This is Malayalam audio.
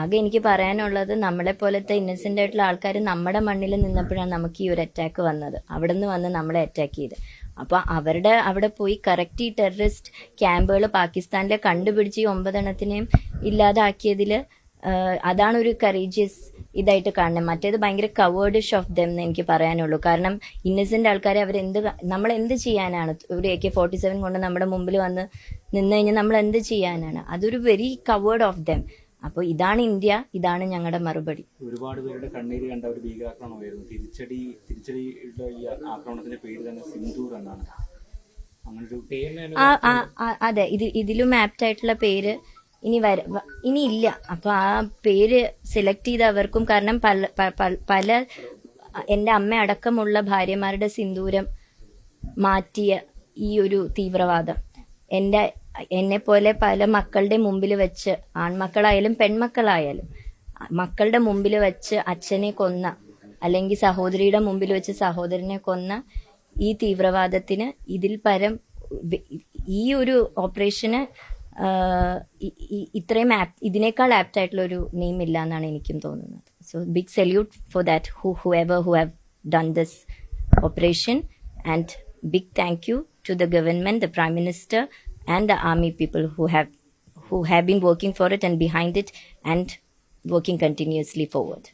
ആകെ എനിക്ക് പറയാനുള്ളത് നമ്മളെ പോലത്തെ ഇന്നസെന്റ് ആയിട്ടുള്ള ആൾക്കാർ നമ്മുടെ മണ്ണിൽ നിന്നപ്പോഴാണ് നമുക്ക് ഈ ഒരു അറ്റാക്ക് വന്നത്. അവിടെ നിന്ന് വന്ന് നമ്മളെ അറ്റാക്ക് ചെയ്ത്. അപ്പൊ അവരുടെ അവിടെ പോയി കറക്റ്റ് ഈ ടെററിസ്റ്റ് ക്യാമ്പുകൾ പാകിസ്ഥാനിലെ കണ്ടുപിടിച്ച് ഈ ഒമ്പതെണ്ണത്തിനെയും ഇല്ലാതാക്കിയതിൽ അതാണ് ഒരു കറേജിയസ് ഇതായിട്ട് കാണുന്നത്. മറ്റേത് ഭയങ്കര കവേർഡിഷ് ഓഫ് ദം എന്ന് എനിക്ക് പറയാനുള്ളൂ. കാരണം ഇന്നസെന്റ് ആൾക്കാരെ അവർ എന്ത് നമ്മൾ എന്ത് ചെയ്യാനാണ്? ഒരു എ കെ ഫോർട്ടി സെവൻ കൊണ്ട് നമ്മുടെ മുമ്പിൽ വന്ന് നിന്ന് കഴിഞ്ഞാൽ നമ്മൾ എന്ത് ചെയ്യാനാണ്? അതൊരു വെരി കവേർഡ് ഓഫ് ദം അപ്പോൾ ഇതാണ് ഇന്ത്യ ഇതാണ് ഞങ്ങളുടെ മറുപടി. ഒരുപാട് പേരുടെ കണ്ണീര് കണ്ട ഒരു ഭീകരാക്രമണമായിരുന്നു. തിരിച്ചടി തിരിച്ചടിയുടെ ഈ ആക്രമണത്തിന്റെ പേര് തന്നെ സിന്ധൂർ എന്നാണ്. അതെ ഇത് ഇതിലും ആപ്റ്റ് ആയിട്ടുള്ള പേര് ഇനി വര ഇനി ഇല്ല. അപ്പൊ ആ പേര് സെലക്ട് ചെയ്തവർക്കും കാരണം പല പല എന്റെ അമ്മ അടക്കമുള്ള ഭാര്യമാരുടെ സിന്ദൂരം മാറ്റിയ ഈ ഒരു തീവ്രവാദം. എന്റെ എന്നെ പോലെ പല മക്കളുടെ മുമ്പിൽ വെച്ച് ആൺമക്കളായാലും പെൺമക്കളായാലും മക്കളുടെ മുമ്പിൽ വെച്ച് അച്ഛനെ കൊന്ന അല്ലെങ്കിൽ സഹോദരിയുടെ മുമ്പിൽ വെച്ച് സഹോദരനെ കൊന്ന ഈ തീവ്രവാദത്തിന് ഇതിൽ പരം ഈ ഒരു ഓപ്പറേഷന് ഇത്രയും ആപ് ഇതിനേക്കാൾ ആപ്റ്റ് ആയിട്ടുള്ള ഒരു നെയിം ഇല്ല എന്നാണ് എനിക്കും തോന്നുന്നത്. So big salute for that who who ever who have done this operation and big thank you to the government the prime minister and the army people who have who have been working for it and behind it and working continuously forward.